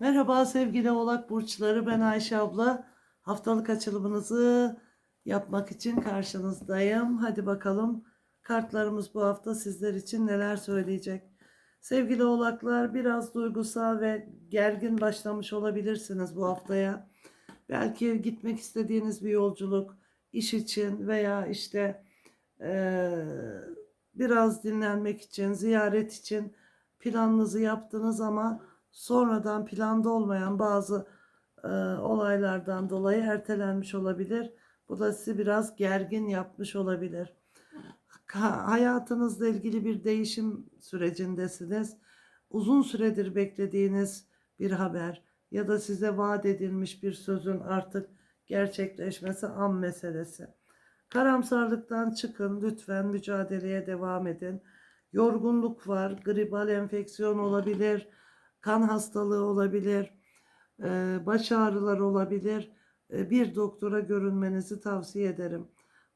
Merhaba sevgili oğlak burçları ben Ayşe abla. Haftalık açılımınızı yapmak için karşınızdayım. Hadi bakalım kartlarımız bu hafta sizler için neler söyleyecek. Sevgili oğlaklar biraz duygusal ve gergin başlamış olabilirsiniz bu haftaya. Belki gitmek istediğiniz bir yolculuk, iş için veya işte eee, biraz dinlenmek için, ziyaret için planınızı yaptınız ama sonradan planda olmayan bazı e, olaylardan dolayı ertelenmiş olabilir. Bu da sizi biraz gergin yapmış olabilir. Ha- hayatınızla ilgili bir değişim sürecindesiniz. Uzun süredir beklediğiniz bir haber ya da size vaat edilmiş bir sözün artık gerçekleşmesi an meselesi. Karamsarlıktan çıkın lütfen mücadeleye devam edin. Yorgunluk var, gribal enfeksiyon olabilir, kan hastalığı olabilir, e, baş ağrıları olabilir. E, Bir doktora görünmenizi tavsiye ederim.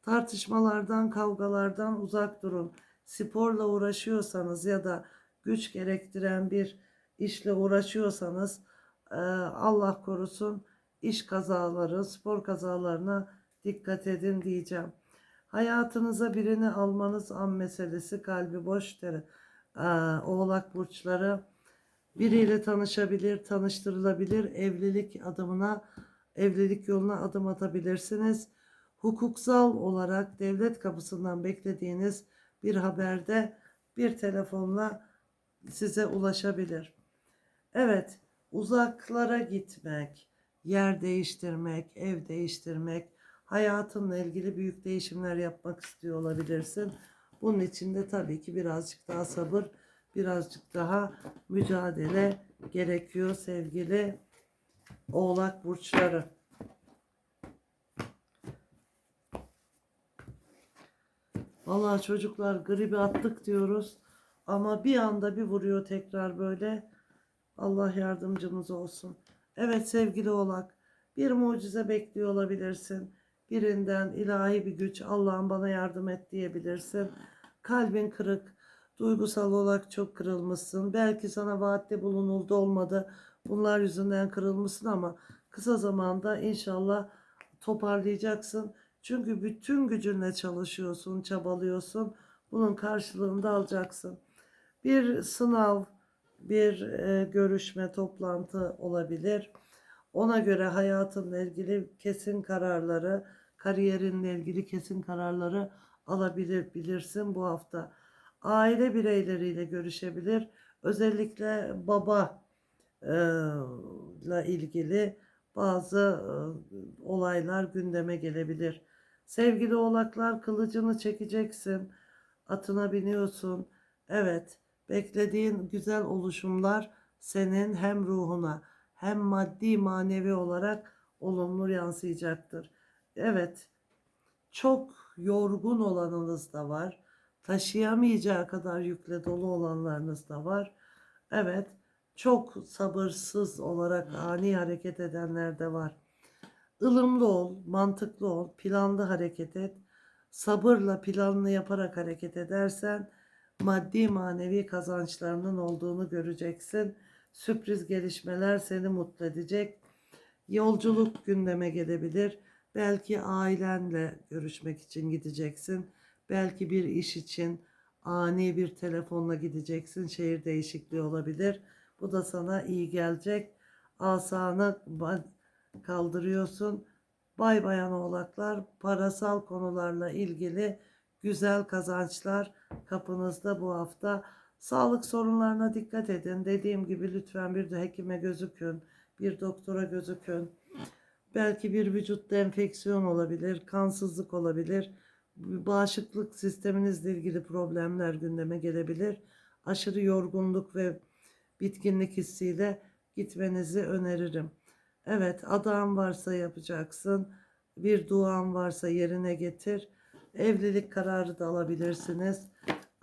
Tartışmalardan, kavgalardan uzak durun. Sporla uğraşıyorsanız ya da güç gerektiren bir işle uğraşıyorsanız e, Allah korusun iş kazaları, spor kazalarına dikkat edin diyeceğim. Hayatınıza birini almanız an meselesi kalbi boş der. Ee, Oğlak burçları biriyle tanışabilir, tanıştırılabilir, evlilik adımına, evlilik yoluna adım atabilirsiniz. Hukuksal olarak devlet kapısından beklediğiniz bir haberde bir telefonla size ulaşabilir. Evet, uzaklara gitmek, yer değiştirmek, ev değiştirmek, hayatınla ilgili büyük değişimler yapmak istiyor olabilirsin. Bunun için de tabii ki birazcık daha sabır, birazcık daha mücadele gerekiyor sevgili Oğlak burçları. Vallahi çocuklar gribi attık diyoruz ama bir anda bir vuruyor tekrar böyle. Allah yardımcımız olsun. Evet sevgili Oğlak, bir mucize bekliyor olabilirsin. Birinden ilahi bir güç, Allah'ım bana yardım et diyebilirsin. Kalbin kırık, duygusal olarak çok kırılmışsın. Belki sana vaatte bulunuldu olmadı. Bunlar yüzünden kırılmışsın ama kısa zamanda inşallah toparlayacaksın. Çünkü bütün gücünle çalışıyorsun, çabalıyorsun. Bunun karşılığını da alacaksın. Bir sınav, bir e, görüşme, toplantı olabilir. Ona göre hayatınla ilgili kesin kararları, kariyerinle ilgili kesin kararları alabilir bilirsin bu hafta. Aile bireyleriyle görüşebilir. Özellikle baba ile ilgili bazı olaylar gündeme gelebilir. Sevgili oğlaklar kılıcını çekeceksin. Atına biniyorsun. Evet, beklediğin güzel oluşumlar senin hem ruhuna hem maddi manevi olarak olumlu yansıyacaktır. Evet, çok yorgun olanınız da var. Taşıyamayacağı kadar yükle dolu olanlarınız da var. Evet, çok sabırsız olarak ani hareket edenler de var. Ilımlı ol, mantıklı ol, planlı hareket et. Sabırla planlı yaparak hareket edersen maddi manevi kazançlarının olduğunu göreceksin. Sürpriz gelişmeler seni mutlu edecek. Yolculuk gündeme gelebilir. Belki ailenle görüşmek için gideceksin. Belki bir iş için ani bir telefonla gideceksin. Şehir değişikliği olabilir. Bu da sana iyi gelecek. Asanı kaldırıyorsun. Bay bayan oğlaklar parasal konularla ilgili güzel kazançlar kapınızda bu hafta. Sağlık sorunlarına dikkat edin. Dediğim gibi lütfen bir de hekime gözükün. Bir doktora gözükün. Belki bir vücutta enfeksiyon olabilir, kansızlık olabilir. Bağışıklık sisteminizle ilgili problemler gündeme gelebilir. Aşırı yorgunluk ve bitkinlik hissiyle gitmenizi öneririm. Evet, adam varsa yapacaksın. Bir duan varsa yerine getir. Evlilik kararı da alabilirsiniz.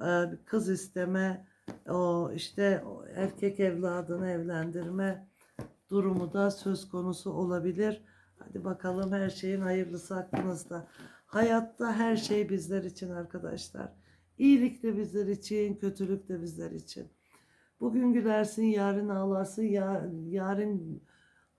Ee, Kız isteme, o işte erkek evladını evlendirme durumu da söz konusu olabilir. Hadi bakalım her şeyin hayırlısı aklınızda. Hayatta her şey bizler için arkadaşlar. İyilik de bizler için, kötülük de bizler için. Bugün gülersin, yarın ağlarsın, ya, yarın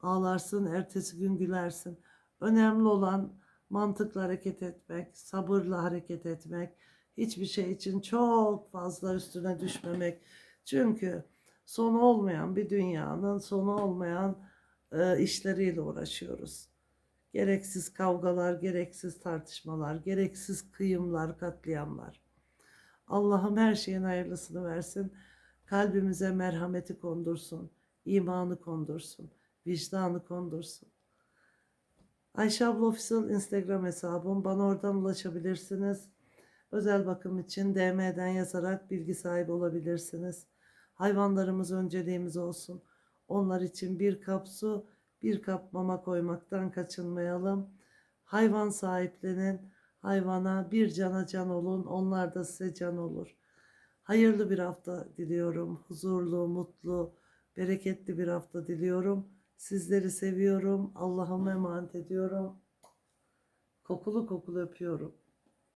ağlarsın, ertesi gün gülersin. Önemli olan mantıkla hareket etmek, sabırla hareket etmek, hiçbir şey için çok fazla üstüne düşmemek. Çünkü sonu olmayan bir dünyanın sonu olmayan e, işleriyle uğraşıyoruz. Gereksiz kavgalar, gereksiz tartışmalar, gereksiz kıyımlar, katliamlar. Allah'ım her şeyin hayırlısını versin. Kalbimize merhameti kondursun, imanı kondursun, vicdanı kondursun. Ayşe abla Official Instagram hesabım. Bana oradan ulaşabilirsiniz. Özel bakım için DM'den yazarak bilgi sahibi olabilirsiniz. Hayvanlarımız önceliğimiz olsun. Onlar için bir kap su, bir kap mama koymaktan kaçınmayalım. Hayvan sahiplenin. Hayvana bir cana can olun. Onlar da size can olur. Hayırlı bir hafta diliyorum. Huzurlu, mutlu, bereketli bir hafta diliyorum. Sizleri seviyorum. Allah'ıma emanet ediyorum. Kokulu kokulu öpüyorum.